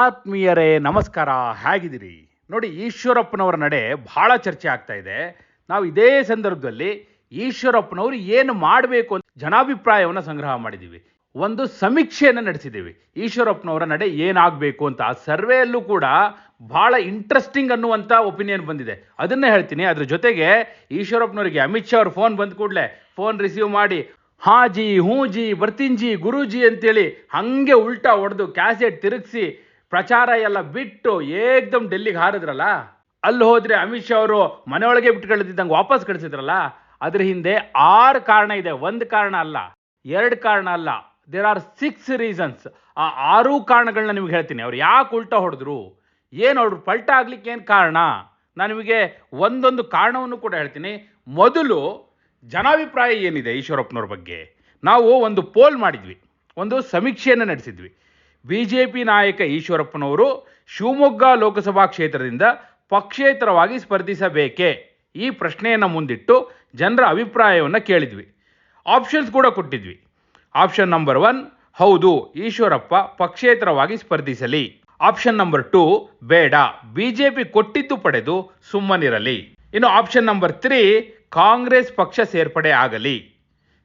ಆತ್ಮೀಯರೇ, ನಮಸ್ಕಾರ. ಹೇಗಿದ್ದೀರಿ? ನೋಡಿ, ಈಶ್ವರಪ್ಪನವರ ನಡೆ ಬಹಳ ಚರ್ಚೆ ಆಗ್ತಾ ಇದೆ. ನಾವು ಇದೇ ಸಂದರ್ಭದಲ್ಲಿ ಈಶ್ವರಪ್ಪನವರು ಏನು ಮಾಡಬೇಕು ಅಂತ ಜನಾಭಿಪ್ರಾಯವನ್ನು ಸಂಗ್ರಹ ಮಾಡಿದ್ದೀವಿ. ಒಂದು ಸಮೀಕ್ಷೆಯನ್ನು ನಡೆಸಿದ್ದೀವಿ. ಈಶ್ವರಪ್ಪನವರ ನಡೆ ಏನಾಗಬೇಕು ಅಂತ. ಆ ಸರ್ವೆಯಲ್ಲೂ ಕೂಡ ಬಹಳ ಇಂಟ್ರೆಸ್ಟಿಂಗ್ ಅನ್ನುವಂಥ ಒಪಿನಿಯನ್ ಬಂದಿದೆ. ಅದನ್ನೇ ಹೇಳ್ತೀನಿ. ಅದ್ರ ಜೊತೆಗೆ ಈಶ್ವರಪ್ಪನವರಿಗೆ ಅಮಿತ್ ಶಾ ಅವ್ರ ಫೋನ್ ಬಂದ ಕೂಡಲೇ ಫೋನ್ ರಿಸೀವ್ ಮಾಡಿ, ಹಾಜಿ ಜಿ ಹ್ಞೂ ಜಿ ಬರ್ತೀನ್ ಜಿ ಗುರೂಜಿ ಅಂತೇಳಿ ಹಂಗೆ ಉಲ್ಟಾ ಹೊಡೆದು ಕ್ಯಾಸೆಟ್ ತಿರುಗಿಸಿ ಪ್ರಚಾರ ಎಲ್ಲ ಬಿಟ್ಟು ಏಕ್ದಮ್ ಡೆಲ್ಲಿಗೆ ಹಾರಿದ್ರಲ್ಲ? ಅಲ್ಲಿ ಹೋದ್ರೆ ಅಮಿತ್ ಶಾ ಅವರು ಮನೆಯೊಳಗೆ ಬಿಟ್ಟು ವಾಪಸ್ ಕಳಿಸಿದ್ರಲ್ಲ? ಅದ್ರ ಹಿಂದೆ ಆರು ಕಾರಣ ಇದೆ. ಒಂದು ಕಾರಣ ಅಲ್ಲ, ಎರಡು ಕಾರಣ ಅಲ್ಲ. ದೇರ್ ಆರ್ ಸಿಕ್ಸ್ ರೀಸನ್ಸ್ ಆ ಆರೂ ಕಾರಣಗಳನ್ನ ನಿಮ್ಗೆ ಹೇಳ್ತೀನಿ. ಅವ್ರು ಯಾಕೆ ಉಲ್ಟಾ ಹೊಡೆದ್ರು? ಏನು ಅವ್ರು ಪಲ್ಟ ಆಗ್ಲಿಕ್ಕೆ ಏನು ಕಾರಣ? ನಾನು ನಿಮಗೆ ಒಂದೊಂದು ಕಾರಣವನ್ನು ಕೂಡ ಹೇಳ್ತೀನಿ. ಮೊದಲು ಜನಾಭಿಪ್ರಾಯ ಏನಿದೆ ಈಶ್ವರಪ್ಪನವ್ರ ಬಗ್ಗೆ? ನಾವು ಒಂದು ಪೋಲ್ ಮಾಡಿದ್ವಿ. ಒಂದು ಸಮೀಕ್ಷೆಯನ್ನು ನಡೆಸಿದ್ವಿ. ಬಿ ಜೆ ಪಿ ನಾಯಕ ಈಶ್ವರಪ್ಪನವರು ಶಿವಮೊಗ್ಗ ಲೋಕಸಭಾ ಕ್ಷೇತ್ರದಿಂದ ಪಕ್ಷೇತರವಾಗಿ ಸ್ಪರ್ಧಿಸಬೇಕೇ? ಈ ಪ್ರಶ್ನೆಯನ್ನು ಮುಂದಿಟ್ಟು ಜನರ ಅಭಿಪ್ರಾಯವನ್ನು ಕೇಳಿದ್ವಿ. ಆಪ್ಷನ್ಸ್ ಕೂಡ ಕೊಟ್ಟಿದ್ವಿ. ಆಪ್ಷನ್ ನಂಬರ್ ಒನ್ ಹೌದು, ಈಶ್ವರಪ್ಪ ಪಕ್ಷೇತರವಾಗಿ ಸ್ಪರ್ಧಿಸಲಿ. ಆಪ್ಷನ್ ನಂಬರ್ ಟು ಬೇಡ, ಬಿಜೆಪಿ ಕೊಟ್ಟಿದ್ದು ಪಡೆದು ಸುಮ್ಮನಿರಲಿ. ಇನ್ನು ಆಪ್ಷನ್ ನಂಬರ್ ತ್ರೀ ಕಾಂಗ್ರೆಸ್ ಪಕ್ಷ ಸೇರ್ಪಡೆ ಆಗಲಿ.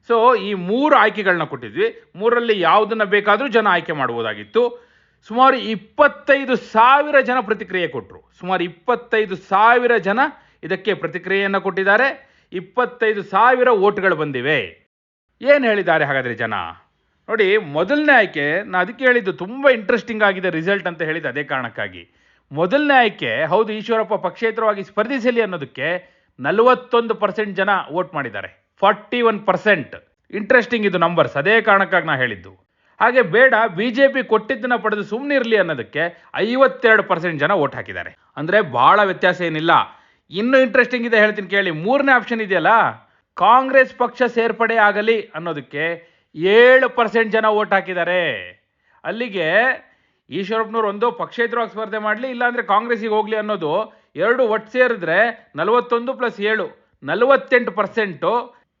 ಸೊ ಈ ಮೂರು ಆಯ್ಕೆಗಳನ್ನ ಕೊಟ್ಟಿದ್ವಿ. ಮೂರಲ್ಲಿ ಯಾವುದನ್ನ ಬೇಕಾದರೂ ಜನ ಆಯ್ಕೆ ಮಾಡ್ಬೋದಾಗಿತ್ತು. ಸುಮಾರು ಇಪ್ಪತ್ತೈದು ಸಾವಿರ ಜನ ಪ್ರತಿಕ್ರಿಯೆ ಕೊಟ್ಟರು ಸುಮಾರು ಇಪ್ಪತ್ತೈದು ಸಾವಿರ ಜನ ಇದಕ್ಕೆ ಪ್ರತಿಕ್ರಿಯೆಯನ್ನು ಕೊಟ್ಟಿದ್ದಾರೆ. ಇಪ್ಪತ್ತೈದು ಸಾವಿರ ಓಟ್ಗಳು ಬಂದಿವೆ. ಏನು ಹೇಳಿದ್ದಾರೆ ಹಾಗಾದರೆ ಜನ? ನೋಡಿ, ಮೊದಲನೇ ಆಯ್ಕೆ ನಾನು ಅದಕ್ಕೆ ಹೇಳಿದ್ದು ತುಂಬ ಇಂಟ್ರೆಸ್ಟಿಂಗ್ ಆಗಿದೆ ರಿಸಲ್ಟ್ ಅಂತ ಹೇಳಿದ್ದು ಅದೇ ಕಾರಣಕ್ಕಾಗಿ. ಮೊದಲನೇ ಆಯ್ಕೆ, ಹೌದು ಈಶ್ವರಪ್ಪ ಪಕ್ಷೇತರವಾಗಿ ಸ್ಪರ್ಧಿಸಲಿ ಅನ್ನೋದಕ್ಕೆ ನಲವತ್ತೊಂದು ಪರ್ಸೆಂಟ್ ಜನ ವೋಟ್ ಮಾಡಿದ್ದಾರೆ. Forty one percent. ಇಂಟ್ರೆಸ್ಟಿಂಗ್ ಇದು ನಂಬರ್ಸ್ ಅದೇ ಕಾರಣಕ್ಕಾಗಿ ನಾನು ಹೇಳಿದ್ದು. ಹಾಗೆ ಬೇಡ ಬಿ ಜೆ ಪಿ ಕೊಟ್ಟಿದ್ದನ್ನು ಪಡೆದು ಸುಮ್ಮನೆ ಇರಲಿ ಅನ್ನೋದಕ್ಕೆ ಐವತ್ತೆರಡು ಪರ್ಸೆಂಟ್ ಜನ ವೋಟ್ ಹಾಕಿದ್ದಾರೆ. ಅಂದರೆ ಭಾಳ ವ್ಯತ್ಯಾಸ ಏನಿಲ್ಲ. ಇನ್ನೂ ಇಂಟ್ರೆಸ್ಟಿಂಗ್ ಇದೆ ಹೇಳ್ತೀನಿ ಕೇಳಿ. ಮೂರನೇ ಆಪ್ಷನ್ ಇದೆಯಲ್ಲ? ಕಾಂಗ್ರೆಸ್ ಪಕ್ಷ ಸೇರ್ಪಡೆ ಆಗಲಿ ಅನ್ನೋದಕ್ಕೆ ಏಳು ಪರ್ಸೆಂಟ್ ಜನ ವೋಟ್ ಹಾಕಿದ್ದಾರೆ. ಅಲ್ಲಿಗೆ ಈಶ್ವರಪ್ಪನವ್ರು ಒಂದು ಪಕ್ಷೇತರವಾಗಿ ಸ್ಪರ್ಧೆ ಮಾಡಲಿ ಇಲ್ಲಾಂದರೆ ಕಾಂಗ್ರೆಸ್ಸಿಗೆ ಹೋಗಲಿ ಅನ್ನೋದು ಎರಡು ಒಟ್ಟು ಸೇರಿದ್ರೆ ನಲವತ್ತೊಂದು ಪ್ಲಸ್ ಏಳು, ನಲವತ್ತೆಂಟು ಪರ್ಸೆಂಟು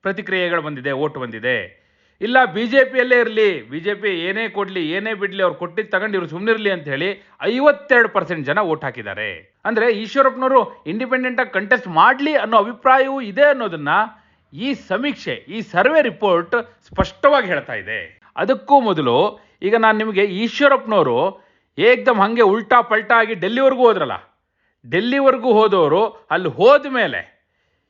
ಪ್ರತಿಕ್ರಿಯೆಗಳು ಬಂದಿದೆ, ಓಟ್ ಬಂದಿದೆ. ಇಲ್ಲ ಬಿ ಜೆ ಪಿಯಲ್ಲೇ ಇರಲಿ ಬಿ ಜೆ ಪಿ ಏನೇ ಕೊಡಲಿ, ಏನೇ ಬಿಡಲಿ, ಅವ್ರು ಕೊಟ್ಟಿದ್ದು ತಗೊಂಡು ಇವ್ರು ಸುಮ್ಮನಿರಲಿ ಅಂತ ಹೇಳಿ ಐವತ್ತೆರಡು ಪರ್ಸೆಂಟ್ ಜನ ಓಟ್ ಹಾಕಿದ್ದಾರೆ. ಅಂದರೆ ಈಶ್ವರಪ್ಪನವರು ಇಂಡಿಪೆಂಡೆಂಟಾಗಿ ಕಂಟೆಸ್ಟ್ ಮಾಡಲಿ ಅನ್ನೋ ಅಭಿಪ್ರಾಯವೂ ಇದೆ ಅನ್ನೋದನ್ನು ಈ ಸಮೀಕ್ಷೆ, ಈ ಸರ್ವೆ ರಿಪೋರ್ಟ್ ಸ್ಪಷ್ಟವಾಗಿ ಹೇಳ್ತಾ ಇದೆ. ಅದಕ್ಕೂ ಮೊದಲು ಈಗ ನಾನು ನಿಮಗೆ ಈಶ್ವರಪ್ಪನವರು ಏಕ್ದಮ್ ಹಾಗೆ ಉಲ್ಟಾ ಪಲ್ಟಾ ಆಗಿ ಡೆಲ್ಲಿವರೆಗೂ ಹೋದ್ರಲ್ಲ, ಡೆಲ್ಲಿವರೆಗೂ ಹೋದವರು ಅಲ್ಲಿ ಹೋದ ಮೇಲೆ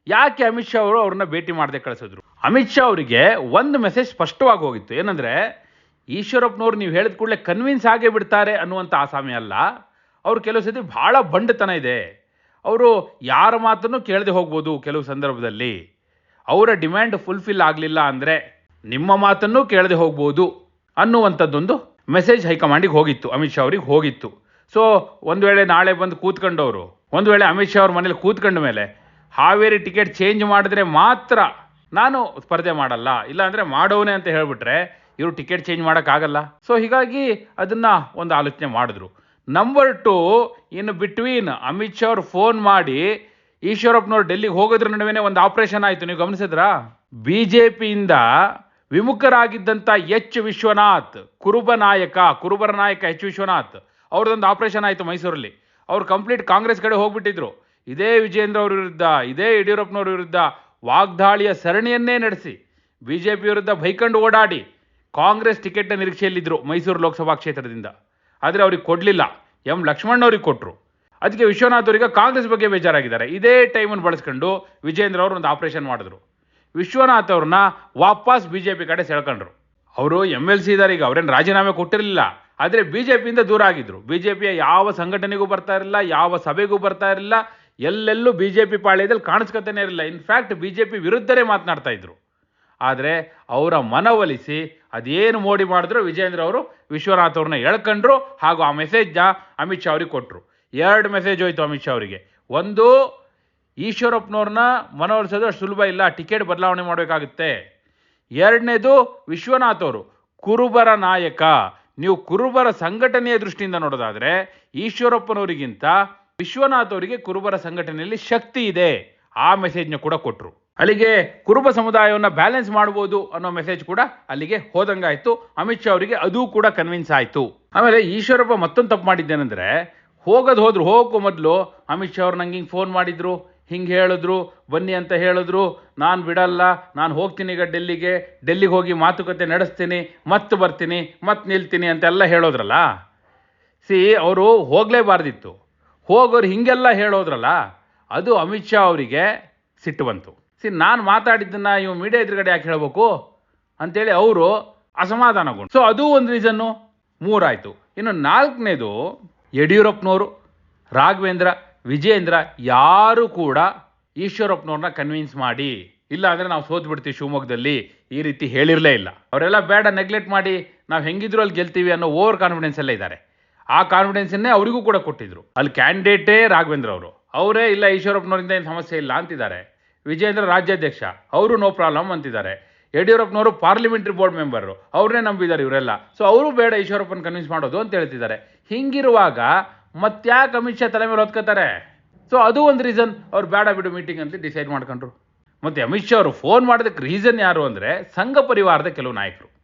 ಯಾಕೆ ಅಮಿತ್ ಶಾ ಅವರು ಅವ್ರನ್ನ ಭೇಟಿ ಮಾಡದೆ ಕಳಿಸಿದ್ರು? ಅಮಿತ್ ಶಾ ಅವರಿಗೆ ಒಂದು ಮೆಸೇಜ್ ಸ್ಪಷ್ಟವಾಗಿ ಹೋಗಿತ್ತು. ಏನಂದ್ರೆ, ಈಶ್ವರಪ್ಪನವ್ರು ನೀವು ಹೇಳಿದ ಕೂಡಲೇ ಕನ್ವಿನ್ಸ್ ಆಗೇ ಬಿಡ್ತಾರೆ ಅನ್ನುವಂಥ ಆಸಾಮಿ ಅಲ್ಲ. ಅವ್ರು ಕೆಲವು ಸತಿ ಭಾಳ ಬಂಡತನ ಇದೆ. ಅವರು ಯಾರ ಮಾತನ್ನು ಕೇಳದೆ ಹೋಗ್ಬೋದು ಕೆಲವು ಸಂದರ್ಭದಲ್ಲಿ. ಅವರ ಡಿಮ್ಯಾಂಡ್ ಫುಲ್ಫಿಲ್ ಆಗಲಿಲ್ಲ ಅಂದರೆ ನಿಮ್ಮ ಮಾತನ್ನು ಕೇಳದೆ ಹೋಗ್ಬೋದು ಅನ್ನುವಂಥದ್ದೊಂದು ಮೆಸೇಜ್ ಹೈಕಮಾಂಡಿಗೆ ಹೋಗಿತ್ತು. ಅಮಿತ್ ಶಾ ಅವ್ರಿಗೆ ಹೋಗಿತ್ತು. ಸೊ ಒಂದು ವೇಳೆ ನಾಳೆ ಬಂದು ಕೂತ್ಕೊಂಡವರು, ಒಂದು ವೇಳೆ ಅಮಿತ್ ಶಾ ಅವ್ರ ಮನೇಲಿ ಕೂತ್ಕೊಂಡ ಮೇಲೆ ಹಾವೇರಿ ಟಿಕೆಟ್ ಚೇಂಜ್ ಮಾಡಿದ್ರೆ ಮಾತ್ರ ನಾನು ಸ್ಪರ್ಧೆ ಮಾಡಲ್ಲ, ಇಲ್ಲ ಅಂದರೆ ಮಾಡೋನೆ ಅಂತ ಹೇಳಿಬಿಟ್ರೆ ಇವರು ಟಿಕೆಟ್ ಚೇಂಜ್ ಮಾಡೋಕ್ಕಾಗಲ್ಲ. ಸೊ ಹೀಗಾಗಿ ಅದನ್ನು ಒಂದು ಆಲೋಚನೆ ಮಾಡಿದ್ರು. ನಂಬರ್ ಟು ಇನ್ನು ಬಿಟ್ವೀನ್ ಅಮಿತ್ ಶಾ ಅವ್ರು ಫೋನ್ ಮಾಡಿ, ಈಶ್ವರಪ್ಪನವ್ರು ಡೆಲ್ಲಿಗೆ ಹೋಗೋದ್ರ ನಡುವೆ ಒಂದು ಆಪರೇಷನ್ ಆಯಿತು. ನೀವು ಗಮನಿಸಿದ್ರಾ? ಬಿ ಜೆ ಪಿಯಿಂದ ವಿಮುಖರಾಗಿದ್ದಂಥ ಎಚ್ ವಿಶ್ವನಾಥ್, ಕುರುಬ ನಾಯಕ, ಕುರುಬರ ನಾಯಕ ಎಚ್ ವಿಶ್ವನಾಥ್, ಅವ್ರದ್ದೊಂದು ಆಪರೇಷನ್ ಆಯಿತು ಮೈಸೂರಲ್ಲಿ. ಅವ್ರು ಕಂಪ್ಲೀಟ್ ಕಾಂಗ್ರೆಸ್ ಕಡೆ ಹೋಗ್ಬಿಟ್ಟಿದ್ರು. ಇದೇ ವಿಜೇಂದ್ರ ಅವ್ರ ವಿರುದ್ಧ, ಇದೇ ಯಡಿಯೂರಪ್ಪನವ್ರ ವಿರುದ್ಧ ವಾಗ್ದಾಳಿಯ ಸರಣಿಯನ್ನೇ ನಡೆಸಿ ಬಿ ಜೆ ಪಿ ವಿರುದ್ಧ ಬೈಕಂಡು ಓಡಾಡಿ ಕಾಂಗ್ರೆಸ್ ಟಿಕೆಟ್ನ ನಿರೀಕ್ಷೆಯಲ್ಲಿದ್ದರು ಮೈಸೂರು ಲೋಕಸಭಾ ಕ್ಷೇತ್ರದಿಂದ. ಆದರೆ ಅವ್ರಿಗೆ ಕೊಡಲಿಲ್ಲ. ಎಂ ಲಕ್ಷ್ಮಣ್ ಅವ್ರಿಗೆ ಕೊಟ್ಟರು ಅದಕ್ಕೆ ವಿಶ್ವನಾಥ್ ಅವರಿಗೆ ಕಾಂಗ್ರೆಸ್ ಬಗ್ಗೆ ಬೇಜಾರಾಗಿದ್ದಾರೆ. ಇದೇ ಟೈಮನ್ನು ಬಳಸ್ಕೊಂಡು ವಿಜೇಂದ್ರ ಅವರು ಒಂದು ಆಪರೇಷನ್ ಮಾಡಿದ್ರು. ವಿಶ್ವನಾಥ್ ಅವ್ರನ್ನ ವಾಪಸ್ ಬಿ ಜೆ ಪಿ ಕಡೆ ಸೆಳ್ಕೊಂಡ್ರು. ಅವರು ಎಂ ಎಲ್ ಸಿ ಇದ್ದಾರೆ ಈಗ ಅವ್ರೇನು ರಾಜೀನಾಮೆ ಕೊಟ್ಟಿರಲಿಲ್ಲ. ಆದರೆ ಬಿ ಜೆ ಪಿಯಿಂದ ದೂರ ಆಗಿದ್ದರು ಬಿ ಜೆ ಪಿಯ ಯಾವ ಸಂಘಟನೆಗೂ ಬರ್ತಾ ಇರಲಿಲ್ಲ, ಯಾವ ಸಭೆಗೂ ಬರ್ತಾ ಇರಲಿಲ್ಲ. ಎಲ್ಲೆಲ್ಲೂ ಬಿ ಜೆ ಪಿ ಪಾಳ್ಯದಲ್ಲಿ ಕಾಣಿಸ್ಕೊತಾನೆ ಇರಲಿಲ್ಲ. In fact B J P ವಿರುದ್ಧರೇ ಮಾತನಾಡ್ತಾ ಇದ್ರು. ಆದರೆ ಅವರ ಮನವೊಲಿಸಿ ಅದೇನು ಮೋಡಿ ಮಾಡಿದ್ರು ವಿಜೇಂದ್ರ ಅವರು, ವಿಶ್ವನಾಥ್ ಅವ್ರನ್ನ ಎಳ್ಕೊಂಡ್ರು ಹಾಗೂ ಆ ಮೆಸೇಜ್ನ ಅಮಿತ್ ಶಾ ಅವ್ರಿಗೆ ಕೊಟ್ಟರು ಎರಡು ಮೆಸೇಜ್ ಹೋಯಿತು ಅಮಿತ್ ಶಾ ಅವರಿಗೆ. ಒಂದು, ಈಶ್ವರಪ್ಪನವ್ರನ್ನ ಮನವೊಲಿಸೋದು ಅಷ್ಟು ಸುಲಭ ಇಲ್ಲ, ಟಿಕೆಟ್ ಬದಲಾವಣೆ ಮಾಡಬೇಕಾಗುತ್ತೆ. ಎರಡನೇದು, ವಿಶ್ವನಾಥ್ ಅವರು, ಕುರುಬರ ನಾಯಕ. ನೀವು ಕುರುಬರ ಸಂಘಟನೆಯ ದೃಷ್ಟಿಯಿಂದ ನೋಡೋದಾದರೆ ಈಶ್ವರಪ್ಪನವರಿಗಿಂತ ವಿಶ್ವನಾಥ್ ಅವರಿಗೆ ಕುರುಬರ ಸಂಘಟನೆಯಲ್ಲಿ ಶಕ್ತಿ ಇದೆ, ಆ ಮೆಸೇಜ್ನ ಕೂಡ ಕೊಟ್ಟರು ಅಲ್ಲಿಗೆ ಕುರುಬ ಸಮುದಾಯವನ್ನು ಬ್ಯಾಲೆನ್ಸ್ ಮಾಡ್ಬೋದು ಅನ್ನೋ ಮೆಸೇಜ್ ಕೂಡ ಅಲ್ಲಿಗೆ ಹೋದಂಗಾಯ್ತು. ಅಮಿತ್ ಶಾ ಅವರಿಗೆ ಅದು ಕೂಡ ಕನ್ವಿನ್ಸ್ ಆಯಿತು. ಆಮೇಲೆ ಈಶ್ವರಪ್ಪ ಮತ್ತೊಂದು ತಪ್ಪು ಮಾಡಿದ್ದೇನೆಂದರೆ, ಹೋಗೋದು ಹೋದ್ರು, ಹೋಗಕ್ಕೂ ಮೊದಲು ಅಮಿತ್ ಶಾ ಅವ್ರು ನಂಗೆ ಹಿಂಗೆ ಫೋನ್ ಮಾಡಿದ್ರು, ಹಿಂಗೆ ಹೇಳಿದ್ರು, ಬನ್ನಿ ಅಂತ ಹೇಳಿದ್ರು, ನಾನು ಬಿಡಲ್ಲ, ನಾನು ಹೋಗ್ತೀನಿ ಈಗ ಡೆಲ್ಲಿಗೆ ಡೆಲ್ಲಿಗೆ ಹೋಗಿ ಮಾತುಕತೆ ನಡೆಸ್ತೀನಿ ಮತ್ತೆ ಬರ್ತೀನಿ ಮತ್ತೆ ನಿಲ್ತೀನಿ ಅಂತೆಲ್ಲ ಹೇಳೋದ್ರಲ್ಲ ಸಿ ಅವರು ಹೋಗಲೇಬಾರ್ದಿತ್ತು. ಹೋಗೋರು ಹಿಂಗೆಲ್ಲ ಹೇಳೋದ್ರಲ್ಲ, ಅದು ಅಮಿತ್ ಶಾ ಅವರಿಗೆ ಸಿಟ್ಟು ಬಂತು. ಸಿ, ನಾನು ಮಾತಾಡಿದ್ದನ್ನು ಇವು ಮೀಡಿಯಾ ಎದುರುಗಡೆ ಯಾಕೆ ಹೇಳಬೇಕು? ಅಂತೇಳಿ ಅವರು ಅಸಮಾಧಾನಗೊಂಡು. ಸೊ ಅದು ಒಂದು ರೀಸನ್ನು. ಮೂರಾಯಿತು. ಇನ್ನು ನಾಲ್ಕನೇದು ಯಡಿಯೂರಪ್ಪನವರು ರಾಘವೇಂದ್ರ ವಿಜೇಂದ್ರ ಯಾರು ಕೂಡ ಈಶ್ವರಪ್ಪನವ್ರನ್ನ ಕನ್ವಿನ್ಸ್ ಮಾಡಿ ಇಲ್ಲ ಅಂದರೆ ನಾವು ಸೋತು ಬಿಡ್ತೀವಿ ಶಿವಮೊಗ್ಗದಲ್ಲಿ, ಈ ರೀತಿ ಹೇಳಿರಲೇ ಇಲ್ಲ. ಅವರೆಲ್ಲ ಬೇಡ ನೆಗ್ಲೆಕ್ಟ್ ಮಾಡಿ, ನಾವು ಹೆಂಗಿದ್ರು ಅಲ್ಲಿ ಗೆಲ್ತೀವಿ ಅನ್ನೋ ಓವರ್ ಕಾನ್ಫಿಡೆನ್ಸ್ ಎಲ್ಲ ಇದ್ದಾರೆ. ಆ ಕಾನ್ಫಿಡೆನ್ಸನ್ನೇ ಅವರಿಗೂ ಕೂಡ ಕೊಟ್ಟಿದ್ರು. ಅಲ್ಲಿ ಕ್ಯಾಂಡಿಡೇಟೇ ರಾಘವೇಂದ್ರ ಅವರು. ಅವರೇ, ಇಲ್ಲ, ಈಶ್ವರಪ್ಪನವರಿಂದ ಏನು ಸಮಸ್ಯೆ ಇಲ್ಲ ಅಂತಿದ್ದಾರೆ. ವಿಜಯೇಂದ್ರ ರಾಜ್ಯಾಧ್ಯಕ್ಷ. ಅವರು ನೋ ಪ್ರಾಬ್ಲಮ್ ಅಂತಿದ್ದಾರೆ. ಯಡಿಯೂರಪ್ಪನವರು ಪಾರ್ಲಿಮೆಂಟ್ರಿ ಬೋರ್ಡ್ ಮೆಂಬರು ಅವ್ರನ್ನೇ ನಂಬಿದ್ದಾರೆ ಇವರೆಲ್ಲ. ಸೊ ಅವರು ಬೇಡ ಈಶ್ವರಪ್ಪನ ಕನ್ವಿನ್ಸ್ ಮಾಡೋದು ಅಂತ ಹೇಳ್ತಿದ್ದಾರೆ. ಹಿಂಗಿರುವಾಗ ಮತ್ತ್ಯಾಕೆ ಅಮಿತ್ ಶಾ ತಲೆ ಮೇಲೆ ಹೊತ್ಕೋತಾರೆ? ಸೊ ಅದು ಒಂದು ರೀಸನ್ ಅವ್ರು ಬೇಡ ಬಿಡು ಮೀಟಿಂಗ್ ಅಂತ ಡಿಸೈಡ್ ಮಾಡ್ಕೊಂಡ್ರು. ಮತ್ತು ಅಮಿತ್ ಶಾ ಅವರು ಫೋನ್ ಮಾಡೋದಕ್ಕೆ ರೀಸನ್ ಯಾರು ಅಂದರೆ ಸಂಘ ಪರಿವಾರದ ಕೆಲವು ನಾಯಕರು.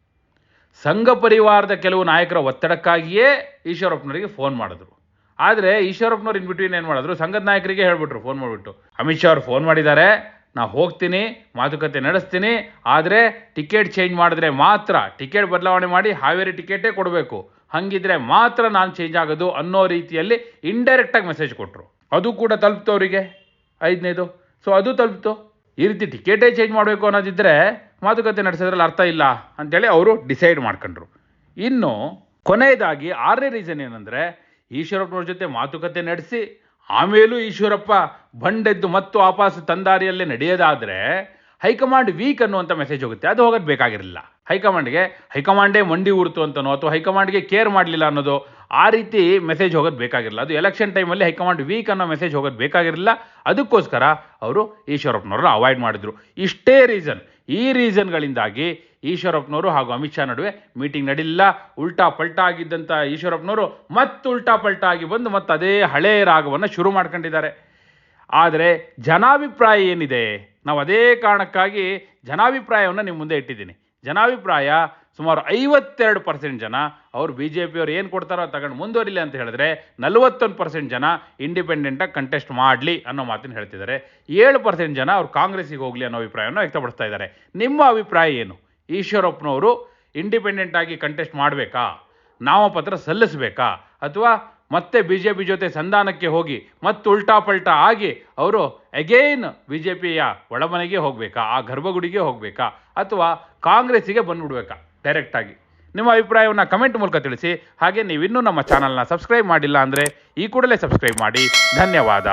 ಸಂಘ ಪರಿವಾರದ ಕೆಲವು ನಾಯಕರ ಒತ್ತಡಕ್ಕಾಗಿಯೇ ಈಶ್ವರಪ್ಪನವರಿಗೆ ಫೋನ್ ಮಾಡಿದ್ರು. ಆದರೆ ಈಶ್ವರಪ್ಪನವ್ರು ಇನ್ ಬಿಟ್ವೀನ್ ಏನು ಮಾಡಿದ್ರು? ಸಂಘದ ನಾಯಕರಿಗೆ ಹೇಳ್ಬಿಟ್ರು ಫೋನ್ ಮಾಡಿಬಿಟ್ಟು. ಅಮಿತ್ ಶಾ ಅವ್ರು ಫೋನ್ ಮಾಡಿದ್ದಾರೆ, ನಾ ಹೋಗ್ತೀನಿ, ಮಾತುಕತೆ ನಡೆಸ್ತೀನಿ, ಆದರೆ ಟಿಕೆಟ್ ಚೇಂಜ್ ಮಾಡಿದ್ರೆ ಮಾತ್ರ ಟಿಕೆಟ್ ಬದಲಾವಣೆ ಮಾಡಿ ಹಾವೇರಿ ಟಿಕೆಟೇ ಕೊಡಬೇಕು. ಹಾಗಿದ್ರೆ ಮಾತ್ರ ನಾನು ಚೇಂಜ್ ಆಗೋದು ಅನ್ನೋ ರೀತಿಯಲ್ಲಿ ಇಂಡೈರೆಕ್ಟಾಗಿ ಮೆಸೇಜ್ ಕೊಟ್ಟರು ಅದು ಕೂಡ ತಲುಪ್ತು ಅವರಿಗೆ. ಐದನೇದು. ಸೊ ಅದು ತಲುಪ್ತು. ಈ ರೀತಿ ಟಿಕೆಟೇ ಚೇಂಜ್ ಮಾಡಬೇಕು ಅನ್ನೋದಿದ್ದರೆ ಮಾತುಕತೆ ನಡೆಸಿದ್ರಲ್ಲಿ ಅರ್ಥ ಇಲ್ಲ ಅಂತೇಳಿ ಅವರು ಡಿಸೈಡ್ ಮಾಡ್ಕೊಂಡ್ರು. ಇನ್ನು ಕೊನೆಯದಾಗಿ ಆರನೇ ರೀಸನ್ ಏನಂದರೆ ಈಶ್ವರಪ್ಪನವ್ರ ಜೊತೆ ಮಾತುಕತೆ ನಡೆಸಿ ಆಮೇಲೂ ಈಶ್ವರಪ್ಪ ಬಂಡೆದ್ದು ಮತ್ತು ವಾಪಸ್ ತಂದಾರಿಯಲ್ಲೇ ನಡೆಯೋದಾದರೆ ಹೈಕಮಾಂಡ್ ವೀಕ್ ಅನ್ನುವಂಥ ಮೆಸೇಜ್ ಹೋಗುತ್ತೆ. ಅದು ಹೋಗೋದು ಬೇಕಾಗಿರಲಿಲ್ಲ. ಹೈಕಮಾಂಡ್ಗೆ ಹೈಕಮಾಂಡೇ ಮಂಡಿ ಊರ್ತು ಅಂತನೋ ಅಥವಾ ಹೈಕಮಾಂಡ್ಗೆ ಕೇರ್ ಮಾಡಲಿಲ್ಲ ಅನ್ನೋದು ಆ ರೀತಿ ಮೆಸೇಜ್ ಹೋಗೋದು ಬೇಕಾಗಿರಲಿಲ್ಲ. ಅದು ಎಲೆಕ್ಷನ್ ಟೈಮಲ್ಲಿ ಹೈಕಮಾಂಡ್ ವೀಕ್ ಅನ್ನೋ ಮೆಸೇಜ್ ಹೋಗೋದು ಬೇಕಾಗಿರಲಿಲ್ಲ. ಅದಕ್ಕೋಸ್ಕರ ಅವರು ಈಶ್ವರಪ್ಪನವ್ರನ್ನ ಅವಾಯ್ಡ್ ಮಾಡಿದ್ರು. ಇಷ್ಟೇ ರೀಸನ್ ಈ ರೀಸನ್ಗಳಿಂದಾಗಿ ಈಶ್ವರಪ್ಪನವರು ಹಾಗೂ ಅಮಿತ್ ಶಾ ನಡುವೆ ಮೀಟಿಂಗ್ ನಡೀಲಿಲ್ಲ. ಉಲ್ಟಾ ಪಲ್ಟಾ ಆಗಿದ್ದಂಥ ಈಶ್ವರಪ್ಪನವರು ಮತ್ತೆ ಉಲ್ಟಾ ಪಲ್ಟಾ ಆಗಿ ಬಂದು ಮತ್ತೆ ಅದೇ ಹಳೆಯ ರಾಗವನ್ನು ಶುರು ಮಾಡ್ಕೊಂಡಿದ್ದಾರೆ. ಆದರೆ ಜನಾಭಿಪ್ರಾಯ ಏನಿದೆ? ನಾವು ಅದೇ ಕಾರಣಕ್ಕಾಗಿ ಜನಾಭಿಪ್ರಾಯವನ್ನು ನಿಮ್ಮ ಮುಂದೆ ಇಟ್ಟಿದ್ದೀನಿ. ಜನಾಭಿಪ್ರಾಯ ಸುಮಾರು ಐವತ್ತೆರಡು ಪರ್ಸೆಂಟ್ ಜನ ಅವರು ಬಿ ಜೆ ಪಿಯವ್ರು ಏನು ಕೊಡ್ತಾರೋ ತಗೊಂಡು ಮುಂದುವರಿಲಿ ಅಂತ ಹೇಳಿದ್ರೆ ನಲವತ್ತೊಂದು ಪರ್ಸೆಂಟ್ ಜನ ಇಂಡಿಪೆಂಡೆಂಟಾಗಿ ಕಂಟೆಸ್ಟ್ ಮಾಡಲಿ ಅನ್ನೋ ಮಾತನ್ನು ಹೇಳ್ತಿದ್ದಾರೆ. ಏಳು ಪರ್ಸೆಂಟ್ ಜನ ಅವ್ರು ಕಾಂಗ್ರೆಸ್ಸಿಗೆ ಹೋಗಲಿ ಅನ್ನೋ ಅಭಿಪ್ರಾಯವನ್ನು ವ್ಯಕ್ತಪಡಿಸ್ತಾ ಇದ್ದಾರೆ. ನಿಮ್ಮ ಅಭಿಪ್ರಾಯ ಏನು? ಈಶ್ವರಪ್ಪನವರು ಇಂಡಿಪೆಂಡೆಂಟ್ ಆಗಿ ಕಂಟೆಸ್ಟ್ ಮಾಡಬೇಕಾ? ನಾಮಪತ್ರ ಸಲ್ಲಿಸಬೇಕಾ? ಅಥವಾ ಮತ್ತೆ ಬಿ ಜೆ ಪಿ ಜೊತೆ ಸಂಧಾನಕ್ಕೆ ಹೋಗಿ ಮತ್ತೆ ಉಲ್ಟಾ ಪಲ್ಟಾ ಆಗಿ ಅವರು ಅಗೇನ್ ಬಿ ಜೆ ಪಿಯ ಒಳಮನೆಗೆ ಹೋಗಬೇಕಾ? ಆ ಗರ್ಭಗುಡಿಗೆ ಹೋಗಬೇಕಾ? ಅಥವಾ ಕಾಂಗ್ರೆಸ್ಸಿಗೆ ಬಂದ್ಬಿಡ್ಬೇಕಾ? ಡೈರೆಕ್ಟಾಗಿ ನಿಮ್ಮ ಅಭಿಪ್ರಾಯವನ್ನು ಕಮೆಂಟ್ ಮೂಲಕ ತಿಳಿಸಿ, ಹಾಗೆ ನೀವಿನ್ನೂ ನಮ್ಮ ಚಾನಲ್ನ ಸಬ್ಸ್ಕ್ರೈಬ್ ಮಾಡಿಲ್ಲ ಅಂದರೆ ಈ ಕೂಡಲೇ ಸಬ್ಸ್ಕ್ರೈಬ್ ಮಾಡಿ. ಧನ್ಯವಾದ.